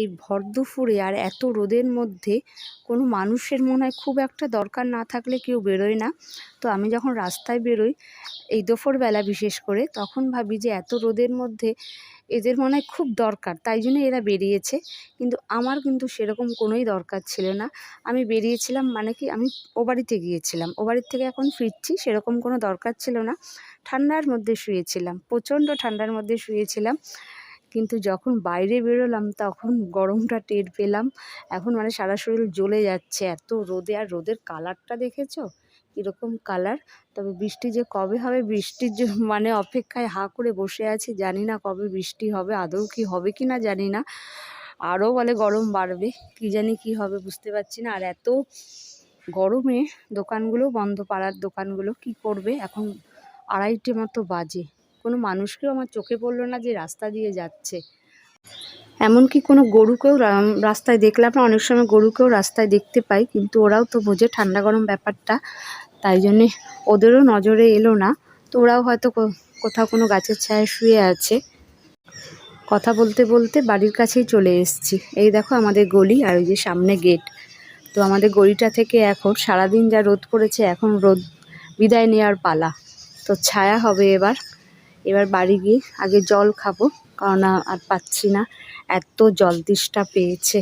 এই ভর দুপুরে আর এত রোদের মধ্যে কোনো মানুষের মনে হয় খুব একটা দরকার না থাকলে কেউ বেরোয় না। তো আমি যখন রাস্তায় বেরোই, এই দুপুরবেলা বিশেষ করে, তখন ভাবি যে এত রোদের মধ্যে এদের মনে হয় খুব দরকার, তাই জন্য এরা বেরিয়েছে। কিন্তু আমার কিন্তু সেরকম কোনোই দরকার ছিল না। আমি বেরিয়েছিলাম মানে কি, আমি ও বাড়িতে গিয়েছিলাম। ও বাড়ির থেকে এখন ফিরছি, সেরকম কোনো দরকার ছিল না। ঠান্ডার মধ্যে শুয়েছিলাম, প্রচণ্ড ঠান্ডার মধ্যে শুয়েছিলাম। কিন্তু যখন বাইরে বেরোলাম তখন গরমটা টের পেলাম। এখন মানে সারা শরীর জ্বলে যাচ্ছে। এত রোদে, আর রোদের কালারটা দেখেছ? কীরকম কালার? তবে বৃষ্টি যে কবে হবে, বৃষ্টির মানে অপেক্ষায় হা করে বসে আছি। জানি না কবে বৃষ্টি হবে, আদৌ কি হবে কি না জানি না। আরও বলে গরম বাড়বে, কি জানি কি হবে বুঝতে পারছি না। আর এত গরমে দোকানগুলো বন্ধ, পাড়ার দোকানগুলো কি করবে? এখন আড়াইটে মতো বাজে। কোনো মানুষকেও আমার চোখে পড়ল না যে রাস্তা দিয়ে যাচ্ছে। এমনকি কোনো গরুকেও রাস্তায় দেখলাম না অনেক সময় গরুকেও রাস্তায় দেখতে পাই, কিন্তু ওরাও তো বোঝে ঠান্ডা গরম ব্যাপারটা, তাই জন্যে ওদেরও নজরে এলো না। তো ওরাও হয়তো কোথাও কোনো গাছের ছায়ায় শুয়ে আছে। কথা বলতে বলতে বাড়ির কাছেই চলে এসেছি। এই দেখো আমাদের গলি আর ওই যে সামনে গেট। তো আমাদের গলিটা থেকে এখন সারাদিন যা রোদ পড়েছে, এখন রোদ, বিদায় নেওয়ার পালা। তো ছায়া হবে এবার। এবার বাড়ি গিয়ে আগে জল খাব কারণ আর পাচ্ছি না। এত জল তেষ্টা পেয়েছে।